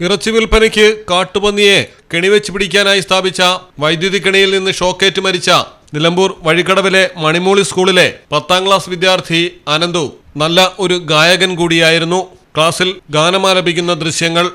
ഇറച്ചി വിൽപ്പനയ്ക്ക് കാട്ടുപന്നിയെ കെണിവെച്ച് പിടിക്കാനായി സ്ഥാപിച്ച വൈദ്യുതി കെണിയിൽ നിന്ന് ഷോക്കേറ്റ് മരിച്ച നിലമ്പൂർ വഴിക്കടവിലെ മണിമൂളി സ്കൂളിലെ പത്താം ക്ലാസ് വിദ്യാർത്ഥി അനന്തു നല്ല ഒരു ഗായകൻ കൂടിയായിരുന്നു. ക്ലാസ്സിൽ ഗാനമാലപിക്കുന്ന ദൃശ്യങ്ങൾ.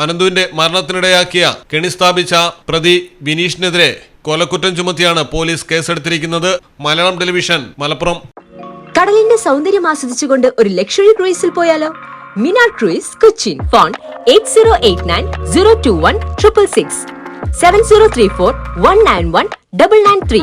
അനന്തുവിന്റെ മരണത്തിനിടയാക്കിയ കെണി സ്ഥാപിച്ച പ്രതി വിനീഷിനെതിരെ കൊലക്കുറ്റം ചുമത്തിയാണ് പോലീസ് കേസെടുത്തിരിക്കുന്നത്. മലയാളം ടെലിവിഷൻ മലപ്പുറം. കടലിന്റെ സൗന്ദര്യം ആസ്വദിച്ചുകൊണ്ട് ഒരു ലക്ഷറി ക്രൂയിസിൽ പോയാലോ? Minar cruise Cochin phone eight zero eight nine zero two one triple six. Seven zero three four one nine one double nine three.